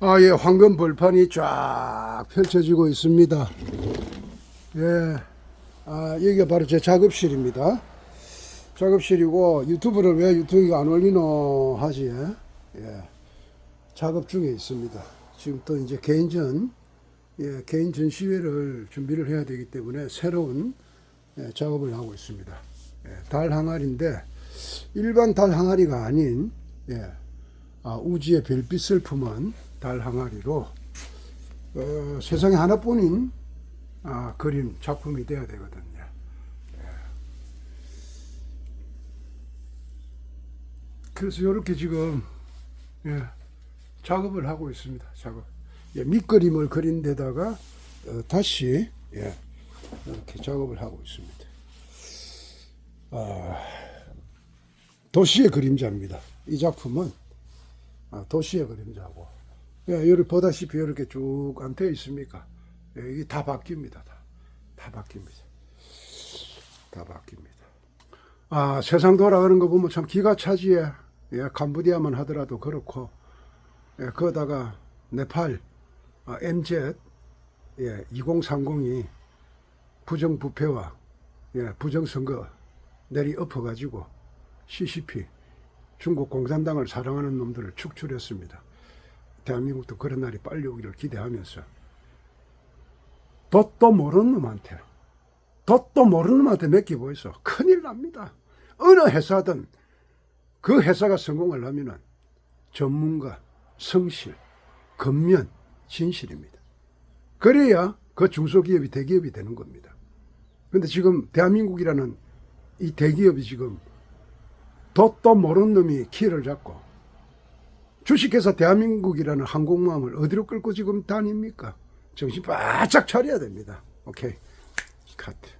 아, 예, 황금 벌판이 쫙 펼쳐지고 있습니다. 예, 아, 여기가 바로 제 작업실입니다. 작업실이고, 유튜브를 왜 유튜브가 안 올리노 하지, 예, 작업 중에 있습니다. 지금 또 이제 개인전, 예, 개인 전시회를 준비를 해야 되기 때문에 새로운 예, 작업을 하고 있습니다. 예, 달 항아리인데, 일반 달 항아리가 아닌, 예, 아, 우주의 별빛을 품은 달 항아리로 어, 세상에 하나뿐인 아, 그림 작품이 되어야 되거든요. 예. 그래서 이렇게 지금 예, 작업을 하고 있습니다. 작업. 예, 밑그림을 그린 데다가 어, 다시 예, 이렇게 작업을 하고 있습니다. 아, 도시의 그림자입니다. 이 작품은 아, 도시의 그림자고. 예, 여기 보다시피 이렇게 쭉 안 되어 있습니까? 예, 이게 다 바뀝니다. 다, 다 바뀝니다. 다 바뀝니다. 아, 세상 돌아가는 거 보면 참 기가 차지해. 예, 캄보디아만 하더라도 그렇고, 예, 거다가 네팔, 아, MZ, 예, 2030이 부정부패와 예, 부정선거 내리 엎어가지고 CCP, 중국 공산당을 사랑하는 놈들을 축출했습니다. 대한민국도 그런 날이 빨리 오기를 기대하면서 덧도 모르는 놈한테 덧도 모르는 놈한테 맡기보이소 큰일 납니다. 어느 회사든 그 회사가 성공을 하면은 전문가, 성실, 근면, 진실입니다. 그래야 그 중소기업이 대기업이 되는 겁니다. 근데 지금 대한민국이라는 이 대기업이 지금 덧도 모르는 놈이 키를 잡고 주식회사 대한민국이라는 항공모함을 어디로 끌고 지금 다닙니까? 정신 바짝 차려야 됩니다. 오케이. 카트.